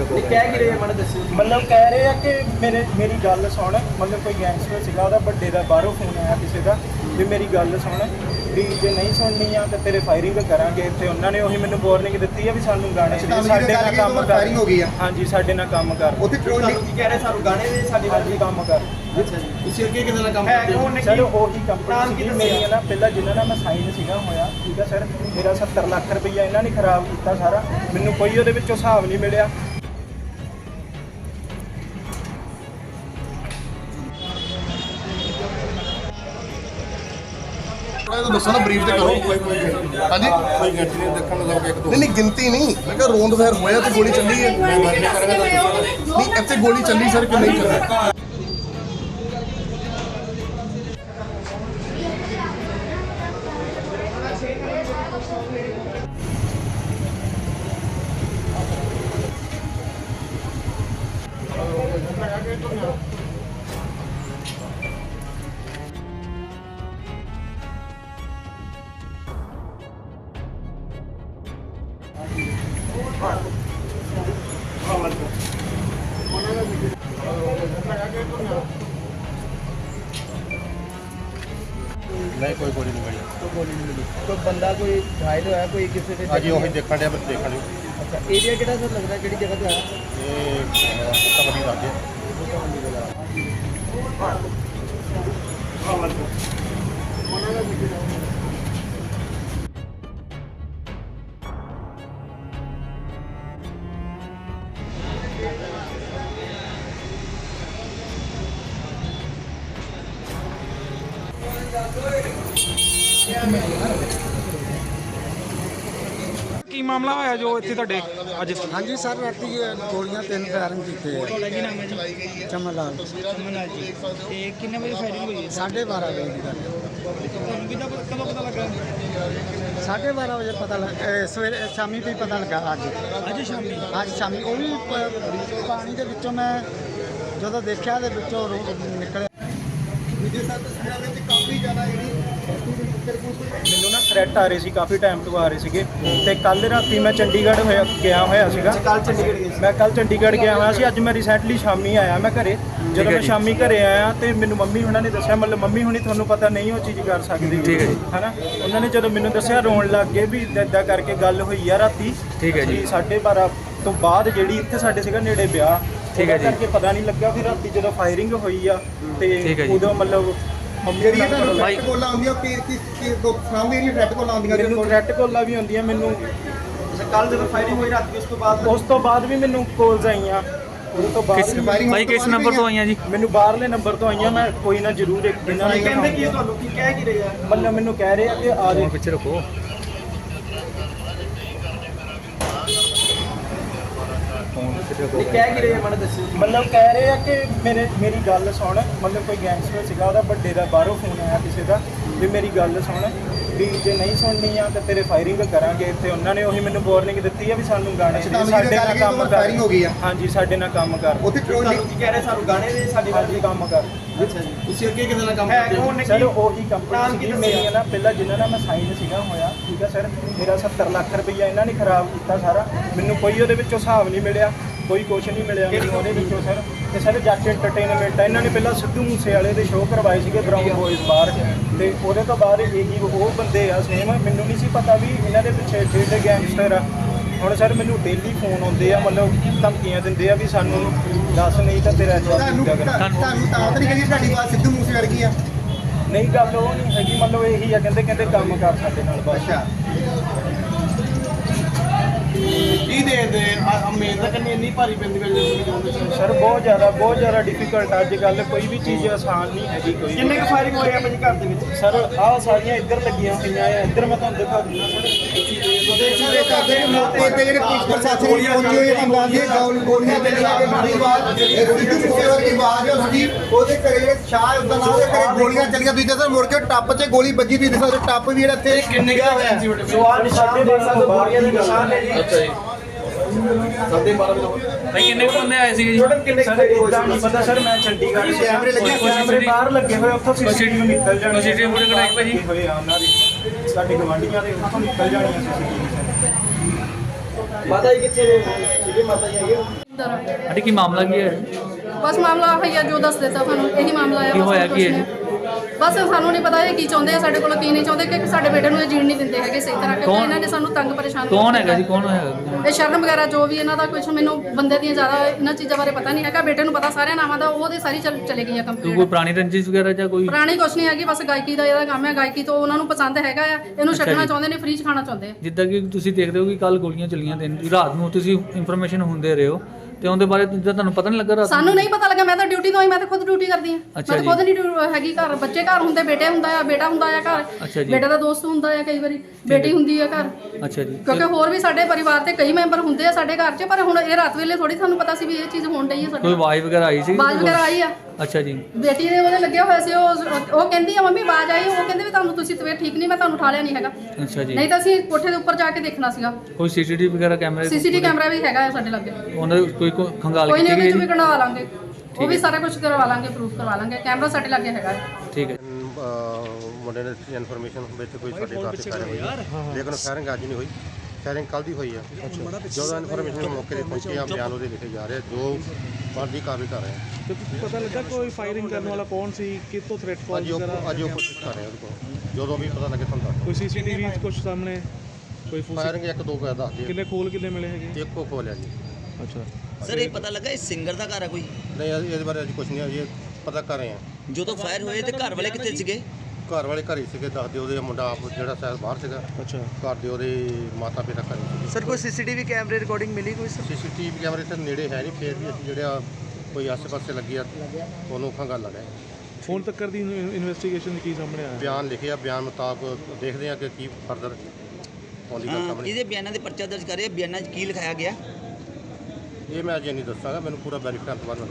ਇਹ ਕਹਿ ਕੀ ਰਹੇ ਆ ਮੈਨੂੰ ਦੱਸਿਓ ਮਤਲਬ ਕਹਿ ਰਹੇ ਆ ਕਿ ਮੇਰੇ ਮੇਰੀ ਗੱਲ ਸੁਣ ਮਤਲਬ ਕੋਈ ਗੈਂਗਸਟਰ ਸੀਗਾ ਉਹਦਾ ਵੱਡੇ ਦਾ ਬਾਹਰੋਂ ਫੋਨ ਆਇਆ ਕਿਸੇ ਦਾ ਵੀ ਮੇਰੀ ਗੱਲ ਸੁਣ ਵੀ ਜੇ ਨਹੀਂ ਸੁਣਨੀ ਆ ਤੇ ਤੇਰੇ ਫਾਇਰਿੰਗ ਕਰਾਂਗੇ ਤੇ ਉਹਨਾਂ ਨੇ ਉਹੀ ਮੈਨੂੰ ਵਾਰਨਿੰਗ ਦਿੱਤੀ ਆ ਵੀ ਸਾਨੂੰ ਗਾਣੇ ਚ ਤੁਹਾਨੂੰ ਸਾਡੇ ਜਿਹੜੇ ਨਾਲ ਗੱਲ ਕੰਮ ਕੀਤੀ, ਕਰ। firing ਹੋ ਗਈ ਆ। ਹਾਂਜੀ ਸਾਡੇ ਨਾਲ ਕੰਮ ਕਰ। ਉੱਥੇ ਟ੍ਰੋਲ ਤੁਹਾਨੂੰ ਕੀ ਕਹਿ ਰਹੇ? ਸਾਨੂੰ ਗਾਣੇ ਦੇ ਸਾਡੇ ਹਾਂਜੀ ਕੰਮ ਕਰ। ਅੱਛਾ ਜੀ। ਤੁਸੀਂ ਅੱਗੇ ਕਿਹਦੇ ਨਾਲ ਕੰਮ ਹੈ ਕਰਦੇ ਹੋ? ਕੌਣ ਨੇ ਸਰ ਕੀ ਉਹੀ ਨਾਮ ਕੰਪਨੀ ਕੀ ਸੀ ਦੱਸਿਆ? ਮੇਰੀ ਨਾ ਪਹਿਲਾਂ ਜਿਨ੍ਹਾਂ ਨਾਲ ਮੈਂ ਸਾਈਨ ਸੀਗਾ ਹੋਇਆ ਠੀਕ ਆ ਸਰ ਮੇਰਾ 70 ਲੱਖ ਰੁਪਈਆ ਇਹਨਾਂ ਨੇ ਖਰਾਬ ਕੀਤਾ ਸਾਰਾ। ਮੈਨੂੰ ਕੋਈ ਉਹਦੇ ਵਿੱਚੋਂ ਹਿਸਾਬ ਨਹੀਂ ਮਿਲਿਆ। ਥੋੜਾ ਜਿਹਾ ਦੱਸੋ ਨਾ ਬਰੀਫ ਤੇ ਕਰੋ। ਹਾਂਜੀ? ਕੋਈ ਗਿਣਤੀ ਨਹੀਂ ਦੇਖਣ ਨੂੰ ਲੱਗ ਇੱਕ ਦੋ ਨਹੀਂ ਨਹੀਂ ਗਿਣਤੀ ਨਹੀਂ। ਮੈਂ ਕਿਹਾ ਰੋਂਦ ਫਾਇਰ ਹੋਇਆ ਤੇ ਗੋਲੀ ਚੱਲੀ ਹੈ। ਨਹੀਂ ਇੱਥੇ ਗੋਲੀ ਚੱਲੀ ਸਰ ਕਿ ਨਹੀਂ ਚੱਲੀ? ਨਹੀਂ ਕੋਈ ਗੋਲੀ ਨਹੀਂ ਮਿਲੀ। ਕੋਈ ਬੰਦਾ ਕੋਈ ਘਾਇਲ ਹੋਇਆ ਕੋਈ ਕਿਸੇ ਦੇ ਅਜੀ ਉਹੀ ਦੇਖਣ ਡਿਆ ਮੈਂ ਦੇਖਣ ਡਿਆ। ਅੱਛਾ ਏਰੀਆ ਕਿਹੜਾ ਸਰ ਲੱਗਦਾ ਕਿਹੜੀ ਜਗ੍ਹਾ ਤੇ ਆਇਆ? ਇਹ ਤਬਦੀ ਲੱਗੇ ਕੀ ਮਾਮਲਾ ਹੋਇਆ ਜੋ ਇੱਥੇ ਤੁਹਾਡੇ ਅੱਜ? ਹਾਂਜੀ ਸਰ ਰਾਤੀ ਇਹ ਗੋਲੀਆਂ ਤਿੰਨ ਫਾਇਰਿੰਗ ਕੀਤੇ ਆ। ਤੁਹਾਡਾ ਕੀ ਨਾਮ ਹੈ ਜੀ? ਚਮਨ ਲਾਲ ਸਮਨਾ ਜੀ। ਤੇ ਕਿੰਨੇ ਵਜੇ ਫਾਇਰਿੰਗ ਹੋਈ ਹੈ? ਸਾਢੇ 12 ਵਜੇ ਦੀ ਗੱਲ ਤੁਹਾਨੂੰ ਕਿਹਦਾ ਕਦੋਂ ਪਤਾ ਲੱਗਾ? ਸਾਢੇ 12 ਵਜੇ ਪਤਾ ਲੱਗ ਇਹ ਸਵੇਰੇ ਸ਼ਾਮੀ ਵੀ ਪਤਾ ਲੱਗਾ ਅੱਜ। ਅੱਜ ਸ਼ਾਮੀ? ਅੱਜ ਸ਼ਾਮੀ। ਉਹ ਵੀ ਪ- ਪਾਣੀ ਦੇ ਵਿੱਚੋਂ ਮੈਂ ਜਦੋਂ ਦੇਖਿਆ ਦੇ ਵਿੱਚੋਂ ਰੋ- ਨਿਕਲਿਆ। ਵੀਡੀਓ ਸਾਹਿਬ ਤਸਵੀਰਾਂ ਵਿੱਚ ਕਾਫੀ ਜ਼ਿਆਦਾ ਜਿਹੜੀ ਮੈਨੂੰ ਨਾ ਥ੍ਰੈਟ ਆ ਰਹੇ ਸੀ ਕਾਫੀ ਟਾਈਮ ਤੋਂ ਆ ਰਹੇ ਸੀਗੇ। ਤੇ ਕੱਲ ਰਾਤੀ ਮੈਂ ਚੰਡੀਗੜ੍ਹ ਹੋਇਆ ਗਿਆ ਹੋਇਆ ਸੀਗਾ। ਕੱਲ ਚੰਡੀਗੜ੍ਹ ਗਏ ਸੀ। ਮੈਂ ਕੱਲ ਚੰਡੀਗੜ੍ਹ ਗਿਆ ਹੋਇਆ ਸੀ ਅੱਜ ਮੈਂ ਰੀਸੈਂਟਲੀ ਸ਼ਾਮੀ ਆਇਆ ਮੈਂ ਘਰੇ। ਜਦੋਂ ਮੈਂ ਸ਼ਾਮੀ ਘਰੇ ਆਇਆ ਤੇ ਮੈਨੂੰ ਮੰਮੀ ਹੁਣਾਂ ਨੇ ਦੱਸਿਆ ਮਤਲਬ ਮੰਮੀ ਹੁਣੀ ਤੁਹਾਨੂੰ ਪਤਾ ਨਹੀਂ ਉਹ ਚੀਜ਼ ਕਰ ਸਕਦੀ। ਠੀਕ ਹੈ ਜੀ। ਹਨਾ? ਉਹਨਾਂ ਨੇ ਜਦੋਂ ਮੈਨੂੰ ਦੱਸਿਆ ਰੋਣ ਲੱਗ ਗਏ ਵੀ ਇਦਾਂ ਕਰਕੇ ਗੱਲ ਹੋਈ ਆ ਰਾਤੀ। ਠੀਕ ਹੈ ਜੀ। 12:30 ਤੋਂ ਬਾਅਦ ਜਿਹੜੀ ਇੱਥੇ ਸਾਡੇ ਸੀਗਾ ਨੇੜੇ ਵਿਆਹ ਠੀਕ ਹੈ ਜੀ। ਕਰਕੇ ਪਤਾ ਨਹੀਂ ਲੱਗਾ ਫਿਰ ਰਾਤੀ ਜਦੋਂ ਫਾਇਰਿੰਗ ਹੋਈ ਆ ਤੇ ਉਦੋਂ ਮਤਲਬ ਮੰਮੀ ਜਿਹੜੀ ਹੁਣਾਂ ਤੁਹਾਨੂੰ ਰੈੱਡ ਕੋਲਾਂ ਆਉਂਦੀਆਂ ਕਿ ਕਿਸ ਕਿ ਦੋ ਸਾਹਮਣੇ ਜਿਹੜੀ ਰੈੱਡ ਕੋਲਾਂ ਆਉਂਦੀਆਂ ਮੈਨੂੰ ਥ੍ਰੈਟ ਕਾਲਾਂ ਵੀ ਆਉਂਦੀਆਂ ਮੈਨੂੰ ਕੱਲ ਜਦੋਂ ਫਾਇਰਿੰਗ ਹੋਈ ਰਾਤੀ ਉਸ ਤੋਂ ਬਾਅਦ ਉਸ ਤੋਂ ਬਾਅਦ ਵੀ ਮੈਨੂੰ ਕਾਲਸ ਆਈਆਂ। ਉਸ ਤੋਂ ਬਾਅਦ ਭਾਈ ਕਿਸ ਨੰਬਰ ਤੋਂ ਆਈਆਂ ਜੀ? ਮੈਨੂੰ ਬਾਹਰਲੇ ਨੰਬਰ ਤੋਂ ਆਈਆਂ ਮੈਂ ਕੋਈ ਨਾ ਜ਼ਰੂਰ ਇੱਕ ਦਿਨ ਕਹਿੰਦੇ ਕੀ ਤੁਹਾਨੂੰ? ਕੀ ਕਹਿ ਕੀ ਰਹੇ ਆ? ਮਤਲਬ ਮੈਨੂੰ ਕਹਿ ਰਹੇ ਆ ਕਿ ਆ ਦੇ ਪਿੱਛੇ ਰੱਖੋ। ਕਹਿ ਕੀ ਰਹੇ ਮੈਨੂੰ ਮਤਲਬ ਕਹਿ ਰਹੇ ਆ ਕਿ ਮੇਰੇ ਮੇਰੀ ਗੱਲ ਸੁਣ ਮਤਲਬ ਕੋਈ ਗੈਂਗਸਟਰ ਸੀਗਾ ਉਹਦਾ ਵੱਡੇ ਦਾ ਬਾਹਰੋਂ ਫੋਨ ਆਇਆ ਕਿਸੇ ਦਾ ਵੀ ਮੇਰੀ ਗੱਲ ਸੁਣ ਵੀ ਜੇ ਨਹੀਂ ਸੁਣਨੀ ਆ ਤੇ ਤੇਰੇ ਫਾਇਰਿੰਗ ਕਰਾਂਗੇ ਤੇ ਉਹਨਾਂ ਨੇ ਉਹੀ ਮੈਨੂੰ ਵਾਰਨਿੰਗ ਦਿੱਤੀ ਆ ਵੀ ਸਾਨੂੰ ਗਾਣੇ ਤੁਹਾਨੂੰ ਸਾਡੇ ਨਾਲ ਕੰਮ ਕਰ। firing ਹੋ ਗਈ ਆ। ਹਾਂਜੀ ਸਾਡੇ ਨਾਲ ਕੰਮ ਕਰ। ਉੱਥੇ ਟ੍ਰੋਲ ਤੁਹਾਨੂੰ ਕੀ ਕਹਿ ਰਹੇ? ਸਾਨੂੰ ਗਾਣੇ ਦੇ ਸਾਡੇ ਹਾਂਜੀ ਕੰਮ ਕਰ। ਅੱਛਾ ਜੀ। ਤੁਸੀਂ ਅੱਗੇ ਕਿਹਦੇ ਨਾਲ ਕੰਮ ਕਰਦੇ ਹੋ? ਸਰ ਉਹੀ ਕੰਪਨੀ ਸੀ? ਮੇਰੀ ਨਾ ਪਹਿਲਾਂ ਜਿਨ੍ਹਾਂ ਨਾਲ ਮੈਂ ਸਾਈਨ ਸੀਗਾ ਹੋਇਆ ਠੀਕ ਆ ਸਰ ਮੇਰਾ 70 ਲੱਖ ਰੁਪਈਆ ਇਹਨਾਂ ਨੇ ਖਰਾਬ ਕੀਤਾ ਸਾਰਾ। ਮੈਨੂੰ ਕੋਈ ਉਹਦੇ ਵਿੱਚੋਂ ਹਿਸਾਬ ਨਹੀਂ ਮਿਲਿਆ। ਕੋਈ ਕੁਝ ਨਹੀਂ ਮਿਲਿਆ ਮੈਨੂੰ ਉਹਦੇ ਵਿੱਚੋਂ ਸਰ। ਤੇ ਸਰ ਜੱਟ ਐਂਟਰਟੇਨਮੈਂਟ ਆ। ਇਹਨਾਂ ਨੇ ਪਹਿਲਾਂ ਸਿੱਧੂ ਮੂਸੇ ਵਾਲੇ ਦੇ ਸ਼ੋਅ ਕਰਵਾਏ ਸੀਗੇ ਬਰਾਊਨ ਬॉयਜ਼ ਬਾਹਰ। ਤੇ ਉਹਦੇ ਤੋਂ ਬਾਅਦ ਇਹ ਹੀ ਉਹ ਬੰਦੇ ਆ ਸੇਮ ਮੈਨੂੰ ਨਹੀਂ ਸੀ ਪਤਾ ਵੀ ਇਹਨਾਂ ਦੇ ਪਿੱਛੇ ਏਡੇ ਗੈਂਗਸਟਰ ਆ। ਹੁਣ ਸਰ ਮੈਨੂੰ ਡੇਲੀ ਫੋਨ ਆਉਂਦੇ ਆ ਮਤਲਬ ਧਮਕੀਆਂ ਦਿੰਦੇ ਆ ਵੀ ਸਾਨੂੰ ਦੱਸ ਨਹੀਂ ਤਾਂ ਤੇਰਾ ਜਵਾਬ ਤੁਹਾਨੂੰ ਦਿੱਤਾ। ਤੁਹਾਨੂੰ ਤਾਂ ਤਾਂ ਨਹੀਂ ਕਹਿੰਦੀ ਤੁਹਾਡੀ ਬਾਤ ਸਿੱਧੂ ਮੂਸੇ ਵਰਗੀ ਆ। ਨਹੀਂ ਗੱਲ ਉਹ ਨਹੀਂ ਹੈਗੀ ਮਤਲਬ ਇਹੀ ਆ ਕਹਿੰਦੇ ਕਹਿੰਦੇ ਕੰਮ ਕਰ ਸਾਡੇ ਨਾਲ ਬਸ। ਅਮੀਰ ਤਾਂ ਕੰਨੀ ਇੰਨੀ ਭਾਰੀ ਪੈਂਦੀ ਪੈਂਦੀ ਤੁਸੀਂ ਜਾਉਂਦੇ ਸੀ ਸਰ ਬਹੁਤ ਜ਼ਿਆਦਾ ਬਹੁਤ ਜ਼ਿਆਦਾ ਡਿਫਿਕਲਟ ਅੱਜ ਕੱਲ ਕੋਈ ਵੀ ਚੀਜ਼ ਆਸਾਨ ਨਹੀਂ ਹੈਗੀ ਕੋਈ ਕਿੰਨੇ ਕੁ ਫਾਇਰਿੰਗ ਹੋਏ ਆ ਭਾਜੀ ਘਰ ਦੇ ਵਿੱਚ? ਸਰ ਆਹ ਸਾਰੀਆਂ ਇੱਧਰ ਲੱਗੀਆਂ ਹੋਈਆਂ ਆ। ਇੱਧਰ ਮੈਂ ਤੁਹਾਨੂੰ ਦਿਖਾ ਦਿੰਦਾ ਸਰ ਜਿਹੜੇ ਕਰਦੇ ਨੇ ਮੌਕੇ ਤੇ ਜਿਹੜੇ ਪੁਲਿਸ ਪ੍ਰਸ਼ਾਸਨ ਦੀ ਪਹੁੰਚੀ ਹੋਈ ਹੈ ਅੰਦਾਜ਼ੇ ਗੌਲ ਗੋਲੀਆਂ ਤੇ ਲਾ ਕੇ ਮਾਰੀ ਬਾਤ ਸਿੱਧੂ ਮੂਸੇ ਵਰਗੀ ਆਵਾਜ਼ ਹੈ ਸਾਡੀ ਉਹਦੇ ਘਰੇ ਸ਼ਾਹ ਉਹਦਾ ਨਾਮ ਦੇ ਘਰੇ ਗੋਲੀਆਂ ਚੱਲੀਆਂ ਤੁਸੀਂ ਦੱਸੋ ਮੁੜ ਕੇ ਟੱਪ 'ਚ ਗੋਲੀ ਵੱਜੀ ਤੁਸੀਂ ਦੱਸੋ ਟੱਪ ਵੀ ਜਿਹੜਾ ਇੱਥੇ ਕਿੰਨੇ ਕੁ ਹੋਇਆ। ਸੀ ਸਵਾਲ ਨਿਸ਼ਾਨੇ ਦੇਖ ਸਕਦੇ ਹੋ ਗੋਲੀਆਂ ਦੇ ਨਿਸ਼ਾਨ ਨੇ ਜੀ। ਅੱਛਾ ਜੀ। ਸਾਡੇ 12 ਵਜੇ ਭਾਈ ਕਿੰਨੇ ਕੁ ਬੰਦੇ ਆਏ ਸੀਗੇ ਜੀ? ਟੋਟਲ ਕਿੰਨੇ ਸਰ ਇਦਾਂ ਨਹੀਂ ਪਤਾ ਸਰ ਮੈਂ ਚੰਡੀਗੜ੍ਹ ਸੀ ਕੈਮਰੇ ਲੱਗੇ ਹੋਏ ਕੈਮਰੇ ਬਾਹਰ ਲੱਗੇ ਹੋਏ ਉੱਥੋਂ ਸੀਸੀਟੀਵੀ ਨਿਕਲ ਜਾਣੀ CCTV ਫੁਟੇਜ ਕਢਾਈ ਭਾਜੀ? ਹੋਏ ਆ ਉਹਨਾਂ ਦੀ। ਸਾਡੇ ਗਵਾਂਢੀਆਂ ਦੇ ਉੱਥੋਂ ਨਿਕਲ ਜਾਣੀਆਂ ਸੀਸੀਟੀਵੀ ਮਾਤਾ ਜੀ ਕਿੱਥੇ ਨੇ? ਸੀਗੇ ਮਾਤਾ ਜੀ ਹੈਗੇ ਅਰੇ ਕੀ ਮਾਮਲਾ ਕੀ ਹੈ? ਬਸ ਮਾਮਲਾ ਹੈ ਜਾਂ ਜੋ ਦੱਸ ਦਿੱਤਾ ਤੁਹਾਨੂੰ ਇਹੀ ਮਾਮਲਾ ਹੈ ਕੀ ਬਸ ਹੋਇਆ ਕੀ ਕੁਛ ਹੈ ਨਹੀਂ। ਬਸ ਸਾਨੂੰ ਨਹੀਂ ਪਤਾ ਇਹ ਕੀ ਚਾਹੁੰਦੇ ਆ ਸਾਡੇ ਕੋਲੋਂ ਕੀ ਨਹੀਂ ਚਾਹੁੰਦੇ ਕਿ ਸਾਡੇ ਬੇਟੇ ਨੂੰ ਇਹ ਜੀਣ ਨਹੀਂ ਦਿੰਦੇ ਹੈਗੇ ਸਹੀ ਤਰ੍ਹਾਂ ਕਿਉਂਕਿ ਇਹਨਾਂ ਨੇ ਸਾਨੂੰ ਤੰਗ ਪਰੇਸ਼ਾਨ ਕੌਣ ਹੈਗਾ ਜੀ? ਕੌਣ ਹੈਗਾ ਇਹ ਸ਼ਰਨ ਵਗੈਰਾ ਜੋ ਵੀ ਇਹਨਾਂ ਦਾ ਕੁਝ ਮੈਨੂੰ ਬੰਦੇ ਦੀਆਂ ਜ਼ਿਆਦਾ ਇਹਨਾਂ ਚੀਜ਼ਾਂ ਬਾਰੇ ਪਤਾ ਨਹੀਂ ਹੈਗਾ ਬੇਟੇ ਨੂੰ ਪਤਾ ਸਾਰਿਆਂ ਨਾਮਾਂ ਦਾ ਉਹਦੇ ਸਾਰੀ ਚੱਲ ਚਲੇ ਗਈ ਆ ਕੋਈ ਕੰਪਲੀਟ ਕੋਈ ਪੁਰਾਣੀ ਰੰਜਿਸ਼ ਵਗੈਰਾ ਜਾਂ ਕੋਈ? ਪੁਰਾਣੀ ਕੁਛ ਨਹੀਂ ਹੈਗੀ ਬਸ ਗਾਇਕੀ ਦਾ ਇਹਦਾ ਕੰਮ ਹੈ ਗਾਇਕੀ ਤੋਂ ਉਹਨਾਂ ਨੂੰ ਪਸੰਦ ਹੈਗਾ ਆ ਇਹਨੂੰ ਛੱਡਣਾ। ਚਾਹੁੰਦੇ ਨੇ ਫ੍ਰੀ ਚ ਖਾਣਾ ਚਾਹੁੰਦੇ ਆ। ਜਿੱਦਾਂ ਕਿ ਤੁਸੀਂ ਦੇਖਦੇ ਹੋ ਕਿ ਕੱਲ ਗੋਲੀਆਂ ਚੱਲੀਆਂ ਦਿਨ ਰਾਤ ਨੂੰ ਤੁਸੀਂ ਇਨਫੋਰਮੇਸ਼ਨ ਹੁੰਦੇ ਰਹੇ ਹੋ ਤੇ ਉਹਦੇ ਬਾਰੇ ਜਿੱਦਾਂ ਤੁਹਾਨੂੰ ਪਤਾ ਨਹੀਂ ਲੱਗਾ ਰਾਤ ਨੂੰ? ਸਾਨੂੰ ਨਹੀਂ ਪਤਾ ਲੱਗਾ ਮੈਂ ਤਾਂ ਡਿਊਟੀ ਤੋਂ ਆਈ ਮੈਂ ਤਾਂ ਖੁਦ ਡਿਊਟੀ ਕਰਦੀ ਹਾਂ। ਮੈਂ ਅੱਛਾ ਤਾਂ ਜੀ। ਖੁਦ ਨਹੀਂ ਡਿਊ- ਹੈਗੀ ਘਰ। ਬੱਚੇ ਘਰ ਹੁੰਦੇ ਬੇਟੇ ਹੁੰਦਾ ਆ ਬੇਟਾ ਹੁੰਦਾ ਆ ਘਰ। ਜੀ। ਬੇਟੇ ਦਾ ਦੋਸਤ ਹੁੰਦਾ ਆ ਕਈ ਵਾਰੀ। ਬੇਟੀ ਹੁੰਦੀ ਆ ਘਰ। ਅੱਛਾ ਜੀ। ਕਿਉਂਕਿ ਹੋਰ ਵੀ ਸਾਡੇ ਪਰਿਵਾਰ ਤੇ ਕਈ ਮੈਂਬਰ ਹੁੰਦੇ ਆ ਸਾਡੇ ਘਰ 'ਚ ਪਰ ਹੁਣ ਇਹ ਰਾਤ ਵੇਲੇ ਥੋੜੀ ਤੁਹਾਨੂੰ ਪਤਾ ਸੀ ਵੀ ਇਹ ਚੀਜ਼ ਹੋਣ ਡਈ ਆ ਕੋਈ ਸਾਡੇ ਆਵਾਜ਼ ਵਗੈਰਾ ਆਈ ਸੀ? ਬਾਜ ਵਗੈਰਾ ਆਈ ਆ। ਅੱਛਾ ਜੀ। ਬੇਟੀ ਦੇ ਉਹਦੇ ਲੱਗਿਆ ਹੋਇਆ ਸੀ ਉਹ ਉਹ ਕਹਿੰਦੀ ਆ ਮੰਮੀ ਬਾਜ ਆਈ ਉਹ ਕਹਿੰਦੇ ਵੀ ਤੁਹਾਨੂੰ ਤੁਸੀਂ ਤਬੀਅਤ ਠੀਕ ਨਹੀਂ ਮੈਂ ਤੁਹਾਨੂੰ ਉਠਾ ਲਿਆ ਨਹੀਂ ਹੈਗਾ। ਅੱਛਾ ਜੀ। ਨਹੀਂ ਤਾਂ ਅਸੀਂ ਕੋਠੇ ਦੇ ਉੱਪਰ ਜਾ ਕੇ ਦੇਖਣਾ ਸੀਗਾ। ਕੋਈ ਸੀਸੀਟੀਵੀ ਵਗੈਰਾ ਕੈਮਰੇ ਸੀਸੀਟੀਵੀ ਕੈਮਰਾ ਵੀ ਹੈਗਾ ਆ ਸਾਡੇ ਲੱਗੇ। ਉਹਨਾਂ ਦੇ ਕੋਈ ਕੋਈ ਖੰਗਾਲ ਕੋਈ ਨਹੀਂ ਕੀਤੀ ਉਹਦੇ ਗਈ ਚ ਵੀ? ਕਢਵਾ ਲਾਂਗੇ। ਉਹ ਵੀ ਸਾਰਾ ਕੁਝ ਕਰਵਾ ਲਾਂਗੇ ਪ੍ਰੂਫ ਕਰਵਾ ਲਾਂਗੇ। ਕੈਮਰਾ ਸਾਡੇ ਲੱਗੇ ਹੈਗਾ ਹੈ। ਠੀਕ ਹੈ। ਅਹ ਮੁੰਡੇ ਨੇ ਇਨਫੋਰਮੇਸ਼ਨ ਵਿੱਚ ਕੋਈ ਸਾਡੇ ਪਾਸੇ ਫਾਇਰਿੰਗ ਹੋਈ ਹੈ। ਲੇਕਿਨ ਫਾਇਰਿੰਗ ਅੱਜ ਨਹੀਂ ਹੋਈ। ਫਾਇਰਿੰਗ ਕੱਲ ਦੀ ਹੋਈ ਆ। ਜਦੋਂ ਇਨਫੋਰਮੇਸ਼ਨ ਮੌਕੇ ਤੇ ਪਹੁੰਚੇ ਆ ਬਿਆਨ ਉਹਦੇ ਲਿਖੇ ਜਾ ਰਹੇ ਜੋ ਬਣਦੀ ਕਾਰਵਾਈ ਕਰ ਰਹੇ ਆ। ਪਤਾ ਲੱਗਾ ਕੋਈ ਫਾਇਰਿੰਗ ਕਰਨ ਵਾਲਾ ਕੌਣ ਸੀ ਕਿੱਥੋਂ ਥ੍ਰੈਟ ਅੱਜ ਉਹ ਅੱਜ ਉਹ ਕੋਸ਼ਿਸ਼ ਕਰ ਰਹੇ ਆ ਉਹਦੇ ਕੋਲ। ਜਦੋਂ ਵੀ ਪਤਾ ਲੱਗੇ ਤੁਹਾਨੂੰ ਦੱਸ ਕੋਈ ਸੀਸੀਟੀਵੀ ਕੁਝ ਸਾਹਮਣੇ? ਕੋਈ ਫਾਇਰਿੰਗ ਇੱਕ ਦੋ ਕੁ ਦੱਸਦੇ ਕਿੰਨੇ ਖੋਲ ਕਿੰਨੇ ਮਿਲੇ ਹੈਗੇ। ਇੱਕੋ ਖੋਲਿਆ ਜੀ। ਅੱਛਾ। ਸਰ ਇਹ ਪਤਾ ਲੱਗਾ ਇਹ ਸਿੰਗਰ ਦਾ ਘਰ ਹੈ ਕੋਈ? ਨਹੀਂ ਇਹਦੇ ਬਾਰੇ ਅੱਜ ਕੁਝ ਨਹੀਂ ਇਹ ਪਤਾ ਕਰ ਰਹੇ ਆ। ਜਦੋਂ ਫਾਇਰ ਹੋਏ ਤੇ ਘਰ ਵਾਲੇ ਕਿੱਥੇ ਸੀਗੇ? ਘਰ ਵਾਲੇ ਘਰੇ ਸੀਗੇ ਦੱਸਦੇ ਉਹਦੇ ਮੁੰਡਾ ਆਪ ਜਿਹੜਾ ਸ਼ਾਇਦ ਬਾਹਰ ਸੀਗਾ। ਅੱਛਾ। ਘਰ ਦੇ ਉਹਦੇ ਮਾਤਾ ਪਿਤਾ ਘਰੇ ਸੀਗੇ। ਸਰ ਕੋਈ ਸੀਸੀਟੀਵੀ ਕੈਮਰੇ ਰਿਕਾਰਡਿੰਗ ਮਿਲੀ ਕੋਈ ਸੀਸੀਟੀਵੀ ਕੈਮਰੇ ਤੇ ਨੇੜੇ ਹੈ ਨਹੀਂ ਫੇਰ ਵੀ ਅਸੀਂ ਜਿਹੜਾ ਕੋਈ ਆਸ-ਪਾਸੇ ਲੱਗੀ ਆ ਉਹਨੂੰ ਖੰਗਾਲ ਲਗਾ ਹੁਣ ਤੱਕ ਦੀ ਇਨਵੈਸਟੀਗੇਸ਼ਨ ਕੀ ਸਾਹਮਣੇ ਆਇਆ? ਬਿਆਨ ਲਿਖਿਆ ਬਿਆਨ ਮੁਤਾਬਕ ਦੇਖਦੇ ਆ ਕਿ ਕੀ ਫਰਦਰ ਆਉਂਦੀ ਗੱਲ ਸਾਹਮਣੇ। ਇਹਦੇ ਬਿਆਨਾਂ ਦੇ ਪਰਚਾ ਦਰਜ ਕਰੇ ਬਿਆਨਾਂ 'ਚ ਕੀ ਲਿਖਾਇਆ ਗਿਆ? ਇਹ ਮੈਂ ਅਜੇ ਨਹੀਂ ਦੱਸਾਂਗਾ ਮੈਨੂੰ ਪੂਰਾ ਵੈਰੀਫਾਈ ਕਰਨ ਤੋਂ ਬਾਅਦ